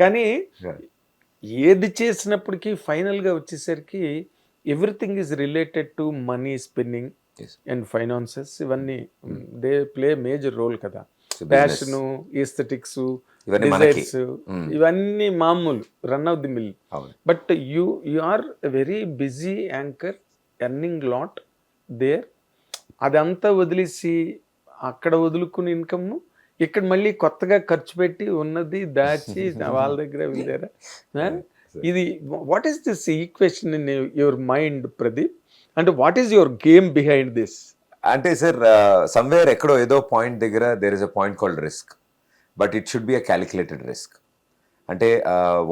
కానీ. ఏది చేసినప్పటికీ ఫైనల్గా వచ్చేసరికి everything is related to money spending. And finances ఇవన్నీ దే ప్లే మేజర్ రోల్ కదా. Passion aesthetics desires Mm. ఇవన్నీ మామూలు run of the mill but you you are very busy anchor earning lot there అదంతా వదిలేసి అక్కడ వదులుకుని ఇన్కమ్ ఇక్కడ మళ్ళీ కొత్తగా ఖర్చు పెట్టి ఉన్నది దాచి వాళ్ళ దగ్గర వెళ్ళారా ఇది what is this equation in your mind Pradeep అంటే what is your game behind this అంటే సార్ సమ్వేర్ ఎక్కడో ఏదో పాయింట్ దగ్గర there is a point called risk but it should be a calculated risk అంటే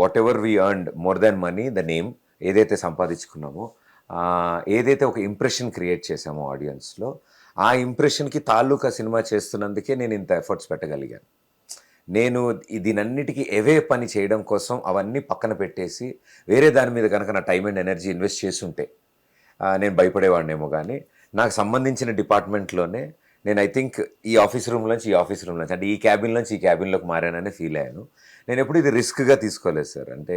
whatever we earned more than money the name ఏదైతే సంపాదించుకున్నామో uh, ఏదైతే ఒక impression create చేసామో ఆడియన్స్లో ఆ ఇంప్రెషన్కి తాలూకా సినిమా చేస్తున్నందుకే నేను ఇంత ఎఫర్ట్స్ పెట్టగలిగాను. నేను దీనన్నిటికీ ఎవే పని చేయడం కోసం అవన్నీ పక్కన పెట్టేసి వేరే దాని మీద కనుక నా టైం అండ్ ఎనర్జీ ఇన్వెస్ట్ చేస్తుంటే నేను భయపడేవాడినేమో కానీ నాకు సంబంధించిన డిపార్ట్మెంట్లోనే నేను ఐ థింక్ ఈ ఆఫీస్ రూమ్ నుంచి ఈ ఆఫీస్ రూమ్ నుంచి అంటే ఈ క్యాబిన్ నుంచి ఈ క్యాబిన్లోకి మారానని ఫీల్ అయ్యాను. నేను ఎప్పుడు ఇది రిస్క్గా తీసుకోలేదు సార్. అంటే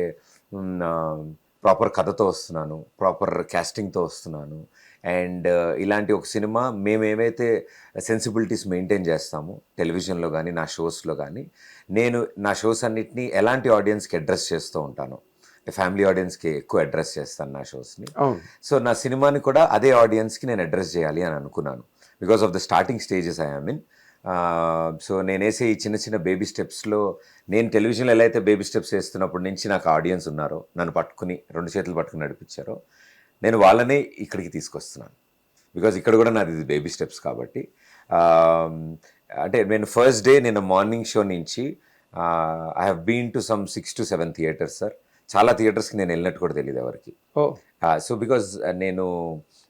ప్రాపర్ కథతో వస్తున్నాను ప్రాపర్ క్యాస్టింగ్తో వస్తున్నాను అండ్ ఇలాంటి ఒక సినిమా మేము ఏవైతే సెన్సిబిలిటీస్ మెయింటైన్ చేస్తామో టెలివిజన్లో కానీ నా షోస్లో కానీ నేను నా షోస్ అన్నిటినీ ఎలాంటి ఆడియన్స్కి అడ్రస్ చేస్తూ ఉంటాను ఫ్యామిలీ ఆడియన్స్కి ఎక్కువ అడ్రస్ చేస్తాను నా షోస్ని. సో నా సినిమాని కూడా అదే ఆడియన్స్కి నేను అడ్రస్ చేయాలి అని అనుకున్నాను. Because of the starting stages I mean so నేను వేసే ఈ చిన్న చిన్న బేబీ స్టెప్స్లో నేను టెలివిజన్లో ఎలా అయితే బేబీ స్టెప్స్ వేస్తున్నప్పటి నుంచి నాకు ఆడియన్స్ ఉన్నారో నన్ను పట్టుకుని రెండు చేతులు పట్టుకుని నడిపించారో నేను వాళ్ళనే ఇక్కడికి తీసుకొస్తున్నాను. బికాజ్ ఇక్కడ కూడా నాది బేబీ స్టెప్స్ కాబట్టి. Um, అంటే నేను ఫస్ట్ డే నేను మార్నింగ్ షో నుంచి I have been to some six to seven theatres sir చాలా థియేటర్స్కి నేను వెళ్ళినట్టు కూడా తెలియదు ఎవరికి. ఓ. సో బికాజ్ నేను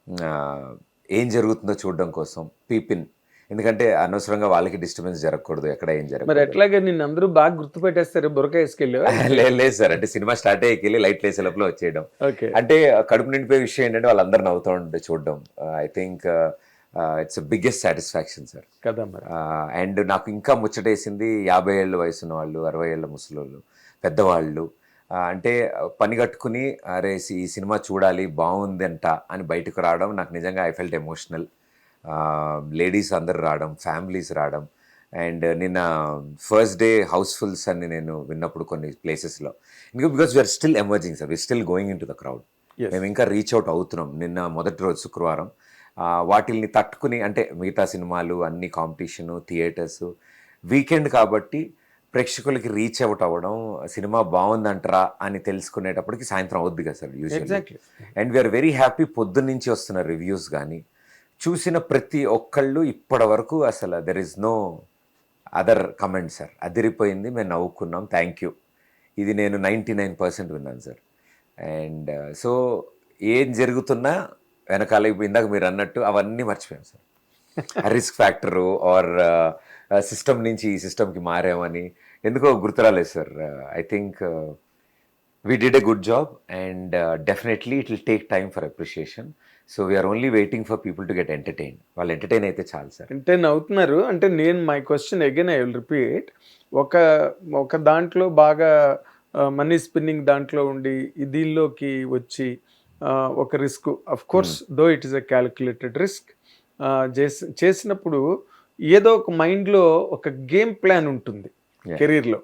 uh, ఏం జరుగుతుందో చూడడం కోసం పీపిన్ ఎందుకంటే అనవసరంగా వాళ్ళకి డిస్టర్బెన్స్ జరగకూడదు ఎక్కడ ఏం మరి జరగదు ఎట్లాగే నిన్ను అందరూ బాగా గుర్తుపెట్టేస్తారు బురక వేసుకెళ్ళి లేదు లేదు సార్. అంటే సినిమా స్టార్ట్ అయ్యేకి లైట్ వేసే లోపల వచ్చేయడం. ఓకే. అంటే కడుపు నిండిపోయే విషయం ఏంటంటే వాళ్ళందరూ నవ్వుతూ ఉంటే చూడడం. I think it's biggest satisfaction sir కదా మరి. అండ్ నాకు ఇంకా ముచ్చటేసింది యాభై ఏళ్ళ వయసు ఉన్న వాళ్ళు అరవై ఏళ్ళ ముసలోళ్ళు పెద్దవాళ్ళు. ఆ, అంటే పని కట్టుకుని అరే ఈ సినిమా చూడాలి బాగుందంట అని బయటకు రావడం నాకు నిజంగా ఐ ఫెల్ట్ ఎమోషనల్ లేడీస్ అందరు రావడం ఫ్యామిలీస్ రావడం. అండ్ నిన్న ఫస్ట్ డే హౌస్ఫుల్స్ అని నేను విన్నప్పుడు కొన్ని ప్లేసెస్లో. ఇంకా because we are still emerging sir we still going in to the crowd. మేము ఇంకా రీచ్ అవుట్ అవుతున్నాం. నిన్న మొదటి రోజు శుక్రవారం. వాటిల్ని తట్టుకుని అంటే మిగతా సినిమాలు అన్ని కాంపిటీషను థియేటర్స్ వీకెండ్ కాబట్టి ప్రేక్షకులకి రీచ్ అవుట్ అవ్వడం సినిమా బాగుందంటరా అని తెలుసుకునేటప్పటికి సాయంత్రం అవుద్ది కదా sir usually exactly and we are very happy పొద్దున్న వస్తున్న రివ్యూస్ కానీ చూసిన ప్రతి ఒక్కళ్ళు ఇప్పటి వరకు అసలు there is no other comment sir అదిరిపోయింది మేము నవ్వుకున్నాం. థ్యాంక్ యూ ఇది నేను నైంటీ నైన్ పర్సెంట్ విన్నాను సార్ అండ్ సో ఏం జరుగుతున్నా వెనకాల ఇందాక మీరు అన్నట్టు అవన్నీ మర్చిపోయాం sir risk factor or system నుంచి ఈ సిస్టమ్కి మారామని ఎందుకో గుర్తురాలేదు sir I think we did a good job and definitely it will take time for appreciation so we are only waiting for people to get entertain వాళ్ళు entertain అయితే చాలు sir అంటే నవ్వుతున్నారు అంటే నేను my question again I will repeat ఒక ఒక దాంట్లో బాగా మనీ స్పిన్నింగ్ దాంట్లో ఉండి దీనిలోకి వచ్చి ఆ, ఒక risk of course though it is a calculated risk చేసి చేసినప్పుడు ఏదో ఒక మైండ్లో ఒక గేమ్ ప్లాన్ ఉంటుంది. కెరీర్లో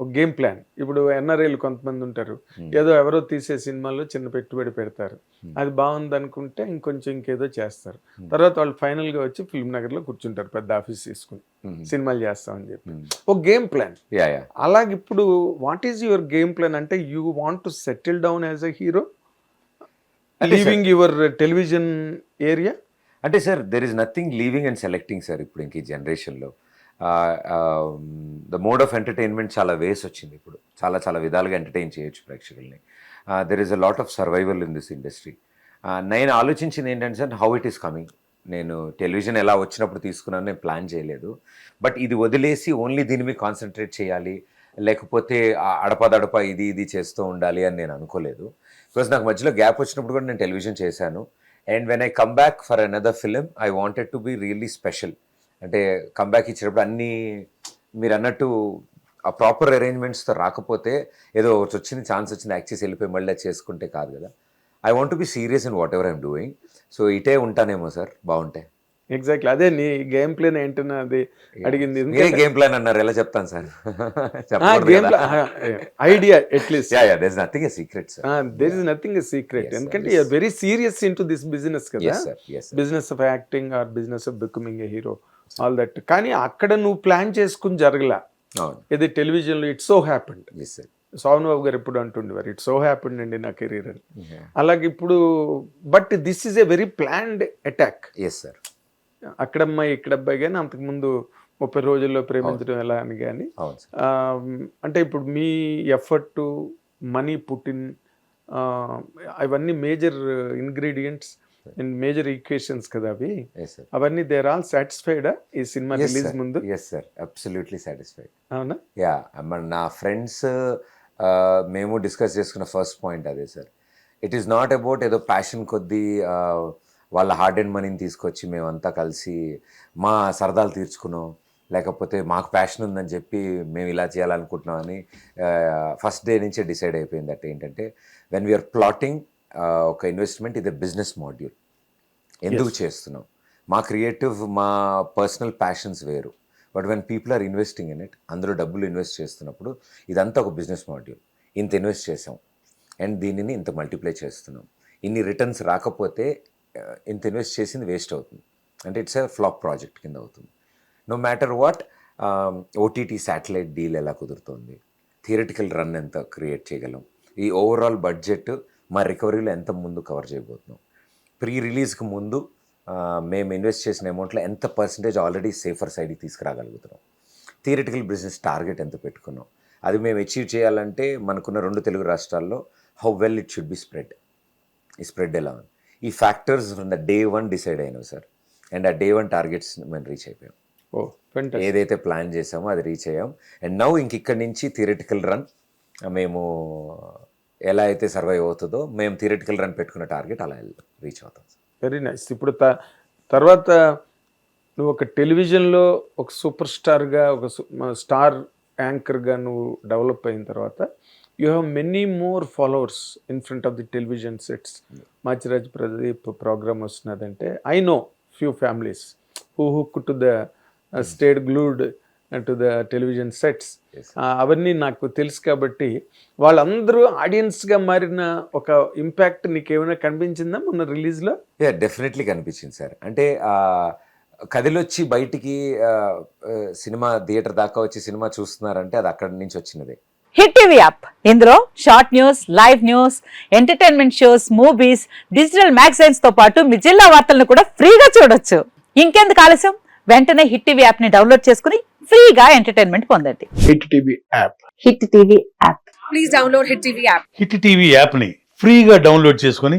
ఒక గేమ్ ప్లాన్. ఇప్పుడు ఎన్ఆర్ఐలు కొంతమంది ఉంటారు. ఏదో ఎవరో తీసే సినిమాల్లో చిన్న పెట్టుబడి పెడతారు. అది బాగుంది అనుకుంటే ఇంకొంచెం ఇంకేదో చేస్తారు. తర్వాత వాళ్ళు final గా వచ్చి ఫిల్మ్ నగర్లో కూర్చుంటారు. పెద్ద ఆఫీస్ తీసుకుని. సినిమాలు చేస్తామని చెప్పి. ఒక గేమ్ ప్లాన్. యా యా అలాగే ఇప్పుడు what is your game plan అంటే you want to settle down as a hero leaving your television area అంటే sir there is nothing leaving and selecting sir ఇప్పుడు ఇంక ఈ జనరేషన్లో ద మోడ్ ఆఫ్ ఎంటర్టైన్మెంట్ చాలా వేస్ వచ్చింది ఇప్పుడు. చాలా చాలా విధాలుగా ఎంటర్టైన్ చేయొచ్చు ప్రేక్షకుల్ని. There is a lot of survival in this industry నేను ఆలోచించింది ఏంటంటే sir how it is coming నేను టెలివిజన్ ఎలా వచ్చినప్పుడు తీసుకున్నాను నేను ప్లాన్ చేయలేదు. బట్ ఇది వదిలేసి ఓన్లీ దీని మీద కాన్సన్ట్రేట్ చేయాలి. లేకపోతే ఆ అడపదడప ఇది ఇది చేస్తూ ఉండాలి అని నేను అనుకోలేదు. బికాస్ నాకు మధ్యలో గ్యాప్ వచ్చినప్పుడు కూడా నేను టెలివిజన్ చేశాను. And when I come back for another film I wanted to be really special అంటే కంబ్యాక్ ఇచ్చినప్పుడు అన్నీ మీరు అన్నట్టు ఆ ప్రాపర్ అరేంజ్మెంట్స్తో రాకపోతే ఏదో ఒకటి వచ్చింది ఛాన్స్ వచ్చింది యాక్ట్ చేసి వెళ్ళిపోయి మళ్ళీ చేసుకుంటే కాదు కదా. I want be serious in whatever I'm doing so ఇటే ఉంటానేమో సార్ బాగుంటాయి ఎగ్జాక్ట్లీ అదే నీ గేమ్ ప్లేన్ ఏంటన్నా అది అడిగింది. మీరే గేమ్ ప్లాన్ అన్నారు. ఎలా చెప్తాను sir? Game idea at least yeah yeah there's nothing a secret sir there is nothing secret ఎందుకంటే. You're very serious in to this business కదా. Business of acting or business of becoming a hero all that కానీ అక్కడ నువ్వు plan చేసుకుని జరగలా. ఇది టెలివిజన్లో it's so happened బాబు గారు ఎప్పుడు అంటుండేవారు ఇట్స్ సో హ్యాపెండ్ అండి నా కెరీర్ అని. అలాగే ఇప్పుడు but this is a very planned attack yes sir అక్కడ అమ్మాయి ఇక్కడ అబ్బాయి కానీ అంతకుముందు ముప్పై రోజుల్లో ప్రేమించడం ఎలా అని కానీ అంటే ఇప్పుడు మీ ఎఫర్ట్ మనీ పుట్టిన్ అవన్నీ major ingredients and major equations కదా అవి. అవన్నీ దేర్ ఆల్ సాటిస్ఫైడ్ ఈ సినిమా రిలీజ్ ముందు? ఎస్ సార్ అబ్సల్యూట్లీ సాటిస్ఫైడ్ అవునా? యా నా ఫ్రెండ్స్ మేము డిస్కస్ చేసుకున్న ఫస్ట్ పాయింట్ అదే sir it is not about ఏదో ప్యాషన్ కొద్దీ వాళ్ళ హార్డ్ అండ్ మనీని తీసుకొచ్చి మేమంతా కలిసి మా సరదాలు తీర్చుకున్నాం. లేకపోతే మాకు ప్యాషన్ ఉందని చెప్పి మేము ఇలా చేయాలనుకుంటున్నాం అని ఫస్ట్ డే నుంచే డిసైడ్ అయిపోయింది దట్ ఏంటంటే వెన్ వీఆర్ ప్లాటింగ్ ఒక ఇన్వెస్ట్మెంట్ ఇది బిజినెస్ మాడ్యూల్ ఎందుకు చేస్తున్నాం? మా క్రియేటివ్ మా పర్సనల్ ప్యాషన్స్ వేరు. But when people are investing in it అందులో డబ్బులు ఇన్వెస్ట్ చేస్తున్నప్పుడు ఇదంతా ఒక బిజినెస్ మాడ్యూల్ ఇంత ఇన్వెస్ట్ చేసాం. అండ్ దీనిని ఇంత మల్టిప్లై చేస్తున్నాం. ఇన్ని రిటర్న్స్ రాకపోతే ఇంత ఇన్వెస్ట్ చేసింది వేస్ట్ అవుతుంది. అంటే ఇట్స్ ఎ ఫ్లాప్ ప్రాజెక్ట్ కింద అవుతుంది. No matter what OTT satellite deal ఎలా కుదురుతుంది? థియరటికల్ రన్ ఎంత క్రియేట్ చేయగలం? ఈ ఓవరాల్ బడ్జెట్ మా రికవరీలో ఎంత ముందు కవర్ చేయబోతున్నాం? ప్రీ రిలీజ్కి ముందు మేము ఇన్వెస్ట్ చేసిన అమౌంట్లో ఎంత పర్సంటేజ్ ఆల్రెడీ సేఫర్ సైడ్కి తీసుకురాగలుగుతున్నాం? థియరిటికల్ బిజినెస్ టార్గెట్ ఎంత పెట్టుకున్నాం? అది మేము అచీవ్ చేయాలంటే మనకున్న రెండు తెలుగు రాష్ట్రాల్లో how well it should be spread ఈ స్ప్రెడ్ ఎలా ఉంది? ఈ factors the day one decide అయినావు సార్ అండ్ ఆ డే వన్ టార్గెట్స్ మేము రీచ్ అయిపోయాం. ఏదైతే ప్లాన్ చేసామో అది రీచ్ అయ్యాం. అండ్ నౌ ఇంక ఇక్కడి నుంచి థియరిటికల్ రన్ మేము ఎలా అయితే సర్వైవ్ అవుతుందో మేము థియరిటికల్ రన్ పెట్టుకున్న టార్గెట్ అలా రీచ్ అవుతాం వెరీ నైస్ ఇప్పుడు తర్వాత నువ్వు ఒక టెలివిజన్లో ఒక సూపర్ స్టార్గా ఒక స్టార్ యాంకర్గా నువ్వు డెవలప్ అయిన తర్వాత you have many more followers in front of the television sets. Machiraju Pradeep programme వస్తున్నదంటే I know few families who hook to the state glued to the television sets. అవన్నీ నాకు తెలుసు కాబట్టి వాళ్ళందరూ ఆడియన్స్గా మారిన ఒక ఇంపాక్ట్ నీకు ఏమైనా కనిపించిందా మొన్న రిలీజ్లో? యా డెఫినెట్లీ కనిపించింది సార్. అంటే కదిలొచ్చి బయటికి సినిమా థియేటర్ దాకా వచ్చి సినిమా చూస్తున్నారంటే అది అక్కడి నుంచి వచ్చినదే. Hit TV app. ఇందులో short news live news entertainment shows movies digital మ్యాగజైన్స్తో పాటు మీ జిల్లా వార్తలను కూడా ఫ్రీగా చూడొచ్చు. ఇంకెందుకు ఆలస్యం? వెంటనే హిట్ టీవీ యాప్ని డౌన్లోడ్ చేసుకుని ఫ్రీగా ఎంటర్టైన్మెంట్ పొందండి. Hit TV app. Hit TV app. Please download Hit TV app. Hit TV యాప్ని ఫ్రీగా డౌన్లోడ్ చేసుకొని